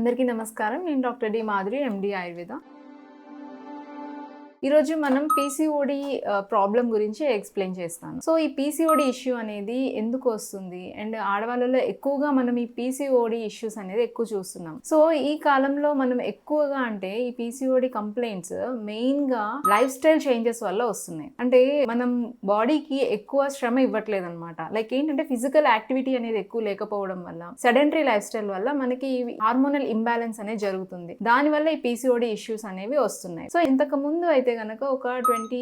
అందరికీ నమస్కారం. నేను doctor D Madhuri MD Ayurveda ఈరోజు మనం పీసీఓడి ప్రాబ్లం గురించి ఎక్స్ప్లెయిన్ చేస్తాను. సో ఈ పీసీఓడి ఇష్యూ అనేది ఎందుకు వస్తుంది? అండ్ ఆడవాళ్ళలో ఎక్కువగా మనం ఈ పీసీఓడి ఇష్యూస్ అనేది ఎక్కువ చూస్తున్నాం. సో ఈ కాలంలో మనం ఎక్కువగా అంటే ఈ పీసీఓడి కంప్లైంట్స్ మెయిన్గా లైఫ్ స్టైల్ చేంజెస్ వల్ల వస్తున్నాయి. అంటే మనం బాడీకి ఎక్కువ శ్రమ ఇవ్వట్లేదు అనమాట లైక్ ఏంటంటే ఫిజికల్ యాక్టివిటీ అనేది ఎక్కువ లేకపోవడం వల్ల సెడెంటరీ లైఫ్ స్టైల్ వల్ల మనకి హార్మోనల్ ఇంబ్యాలెన్స్ అనేది జరుగుతుంది. దానివల్ల ఈ పీసీఓడి ఇష్యూస్ అనేవి వస్తున్నాయి. సో ఇంతకు ముందు అయితే గనక ఒక ట్వంటీ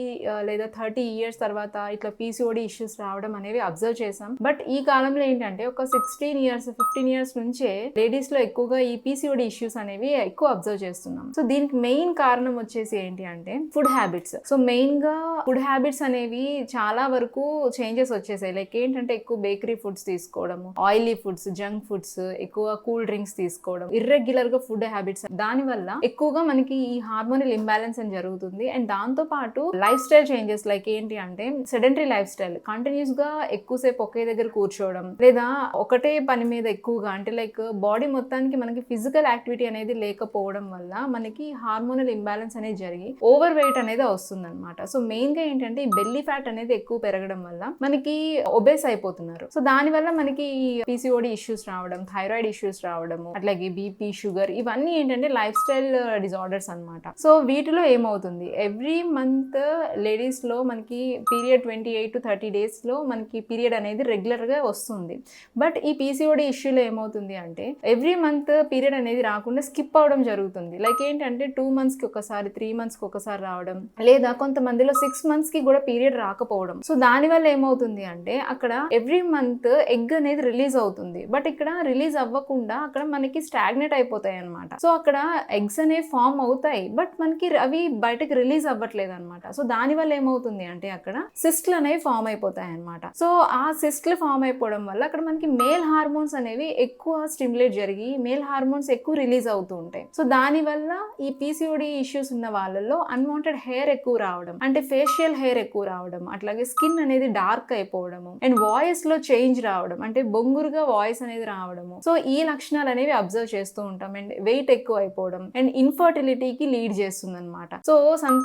లేదా థర్టీ ఇయర్స్ తర్వాత ఇట్లా పీసీఓడి ఇష్యూస్ రావడం అనేవి అబ్జర్వ్ చేసాం. బట్ ఈ కాలంలో ఏంటంటే ఒక సిక్స్టీన్ ఇయర్స్ ఫిఫ్టీన్ ఇయర్స్ నుంచే లేడీస్లో ఎక్కువగా ఈ పీసీఓడి ఇష్యూస్ అనేవి ఎక్కువ అబ్జర్వ్ చేస్తున్నాం. సో దీనికి మెయిన్ కారణం వచ్చేసి ఏంటి అంటే ఫుడ్ హ్యాబిట్స్. సో మెయిన్గా ఫుడ్ హ్యాబిట్స్ అనేవి చాలా వరకు చేంజెస్ వచ్చేసాయి. లైక్ ఏంటంటే ఎక్కువ బేకరీ ఫుడ్స్ తీసుకోవడము ఆయిలీ ఫుడ్స్ జంక్ ఫుడ్స్ ఎక్కువ కూల్ డ్రింక్స్ తీసుకోవడం ఇర్రెగ్యులర్గా ఫుడ్ హ్యాబిట్స్. దాని వల్ల ఎక్కువగా మనకి ఈ హార్మోనల్ ఇంబ్యాలెన్స్ అని జరుగుతుంది. అండ్ దాంతో పాటు లైఫ్ స్టైల్ చేంజెస్ లైక్ ఏంటి అంటే సెడెంటరీ లైఫ్ స్టైల్ కంటిన్యూస్గా ఎక్కువసేపు ఒకే దగ్గర కూర్చోవడం లేదా ఒకటే పని మీద ఎక్కువగా అంటే లైక్ బాడీ మొత్తానికి మనకి ఫిజికల్ యాక్టివిటీ అనేది లేకపోవడం వల్ల మనకి హార్మోనల్ ఇంబ్యాలెన్స్ అనేది జరిగి ఓవర్ వెయిట్ అనేది వస్తుంది అనమాట సో మెయిన్గా ఏంటంటే ఈ బెల్లీ ఫ్యాట్ అనేది ఎక్కువ పెరగడం వల్ల మనకి ఒబేస్ అయిపోతున్నారు. సో దాని వల్ల మనకి పీసీఓడి ఇష్యూస్ రావడం థైరాయిడ్ ఇష్యూస్ రావడము అట్లాగే బీపీ షుగర్ ఇవన్నీ ఏంటంటే లైఫ్ స్టైల్ డిజార్డర్స్ అనమాట సో వీటిలో ఏమవుతుంది? ఎవ్రీ మంత్ లేడీస్లో మనకి period twenty eight to thirty డేస్లో మనకి పీరియడ్ అనేది రెగ్యులర్గా వస్తుంది. బట్ ఈ పీసీఓడి ఇష్యూలో ఏమవుతుంది అంటే ఎవ్రీ మంత్ పీరియడ్ అనేది రాకుండా స్కిప్ అవడం జరుగుతుంది. లైక్ ఏంటంటే టూ మంత్స్కి ఒకసారి త్రీ మంత్స్కి ఒకసారి రావడం లేదా కొంతమందిలో సిక్స్ మంత్స్కి కూడా పీరియడ్ రాకపోవడం. సో దాని వల్ల ఏమవుతుంది అంటే అక్కడ ఎవ్రీ మంత్ ఎగ్ అనేది రిలీజ్ అవుతుంది. బట్ ఇక్కడ రిలీజ్ అవ్వకుండా అక్కడ మనకి స్టాగ్నెట్ అయిపోతాయి అనమాట సో అక్కడ ఎగ్స్ అనేవి ఫామ్ అవుతాయి. బట్ మనకి అవి బయటకి రిలీజ్ అవ్వట్లేదు అనమాట సో దాని వల్ల ఏమవుతుంది అంటే అక్కడ సిస్ట్లు అనేవి ఫామ్ అయిపోతాయి అనమాట సో ఆ సిస్ట్లు ఫామ్ అయిపోవడం వల్ల అక్కడ మనకి మేల్ హార్మోన్స్ అనేవి ఎక్కువ స్టిమ్యులేట్ జరిగి మేల్ హార్మోన్స్ ఎక్కువ రిలీజ్ అవుతూ ఉంటాయి. సో దానివల్ల ఈ పీసీఓడి ఇష్యూస్ ఉన్న వాళ్ళలో అన్వాంటెడ్ హెయిర్ ఎక్కువ రావడం అంటే ఫేషియల్ హెయిర్ ఎక్కువ రావడం అట్లాగే స్కిన్ అనేది డార్క్ అయిపోవడము అండ్ వాయిస్లో చేంజ్ రావడం అంటే బొంగురుగా వాయిస్ అనేది రావడము. సో ఈ లక్షణాలు అనేవి అబ్జర్వ్ చేస్తూ ఉంటాం అండ్ వెయిట్ ఎక్కువ అయిపోవడం అండ్ ఇన్ఫర్టిలిటీకి లీడ్ చేస్తుంది అనమాట సో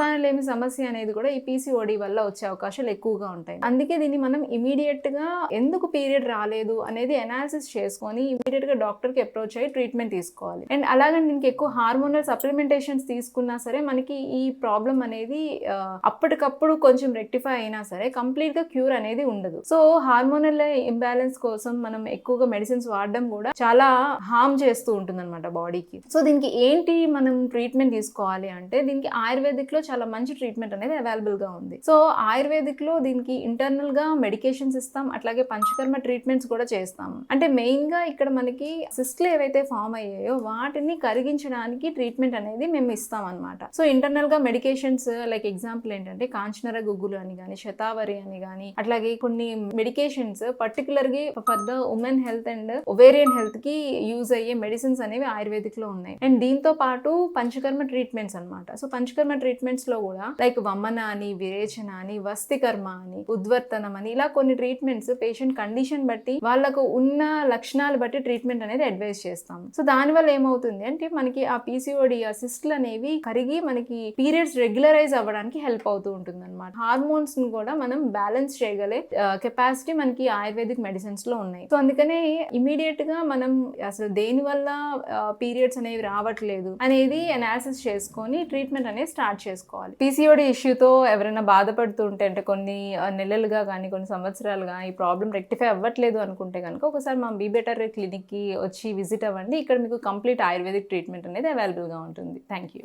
సంతానలేమి సమస్య అనేది కూడా ఈ పీసీఓడి వల్ల వచ్చే అవకాశాలు ఎక్కువగా ఉంటాయి. అందుకే దీన్ని మనం ఇమీడియట్గా ఎందుకు పీరియడ్ రాలేదు అనేది అనాలిసిస్ చేసుకొని ఇమీడియట్గా అప్రోచ్ అయ్యి ట్రీట్మెంట్ తీసుకోవాలి. అండ్ అలాగే దీనికి ఎక్కువ హార్మోనల్ సప్లిమెంటేషన్స్ తీసుకున్నా సరే మనకి ఈ ప్రాబ్లం అనేది అప్పటికప్పుడు కొంచెం రెక్టిఫై అయినా సరే కంప్లీట్గా క్యూర్ అనేది ఉండదు. సో హార్మోనల్ ఇంబ్యాలెన్స్ కోసం మనం ఎక్కువగా మెడిసిన్స్ వాడడం కూడా చాలా హార్మ్ చేస్తూ ఉంటుంది అనమాట బాడీకి సో దీనికి ఏంటి మనం ట్రీట్మెంట్ తీసుకోవాలి అంటే దీనికి ఆయుర్వేదిక్లో చాలా మంచి ట్రీట్మెంట్ అనేది అవైలబుల్గా ఉంది. సో ఆయుర్వేదిక్లో దీనికి ఇంటర్నల్గా మెడికేషన్స్ ఇస్తాం అట్లాగే పంచకర్మ ట్రీట్మెంట్స్ కూడా చేస్తాం అంటే మెయిన్గా ఇక్కడ మనకి సిస్ట్లు ఏవైతే ఫామ్ అయ్యాయో వాటిని కరిగించడానికి ట్రీట్మెంట్ అనేది మేము ఇస్తాం అనమాట సో ఇంటర్నల్గా మెడికేషన్స్ లైక్ ఎగ్జాంపుల్ ఏంటంటే కాంచనర గుగ్గులు అని కానీ శతావరి అని కానీ అట్లాగే కొన్ని మెడికేషన్స్ పర్టికులర్గా for the women health and ovarian హెల్త్కి యూజ్ అయ్యే మెడిసిన్స్ అనేవి ఆయుర్వేదిక్లో ఉన్నాయి. అండ్ దీంతో పాటు పంచకర్మ ట్రీట్మెంట్స్ అన్నమాట. సో పంచకర్మ ట్రీట్మెంట్ ట్రీట్మెంట్స్లో కూడా లైక్ వమన అని విరేచన అని వస్తికర్మ అని ఉద్వర్తనం అని ఇలా కొన్ని ట్రీట్మెంట్స్ పేషెంట్ కండిషన్ బట్టి వాళ్ళకు ఉన్న లక్షణాలు బట్టి ట్రీట్మెంట్ అనేది అడ్వైస్ చేస్తాం. సో దాని వల్ల ఏమవుతుంది అంటే మనకి ఆ పీసీఓడి ఆ సిస్ట్లు అనేవి కరిగి మనకి పీరియడ్స్ రెగ్యులరైజ్ అవ్వడానికి హెల్ప్ అవుతూ ఉంటుంది అనమాట హార్మోన్స్ని కూడా మనం బ్యాలెన్స్ చేయగలే కెపాసిటీ మనకి ఆయుర్వేదిక్ మెడిసిన్స్లో ఉన్నాయి. సో అందుకనే ఇమీడియట్గా మనం అసలు దేని వల్ల పీరియడ్స్ అనేవి రావట్లేదు అనేది అనాలిసిస్ చేసుకొని ట్రీట్మెంట్ అనేది స్టార్ట్ చేసుకోవాలి పీసీఓడి ఇష్యూతో ఎవరైనా బాధపడుతుంటే అంటే కొన్ని నెలలుగా కానీ కొన్ని సంవత్సరాలుగా ఈ ప్రాబ్లం రెక్టిఫై అవ్వట్లేదు అనుకుంటే కనుక ఒకసారి మా బీ బెటర్ వచ్చి విజిట్ అవ్వండి. ఇక్కడ మీకు కంప్లీట్ ఆయుర్వేదిక్ ట్రీట్మెంట్ అనేది అవైలబుల్గా ఉంటుంది. Thank you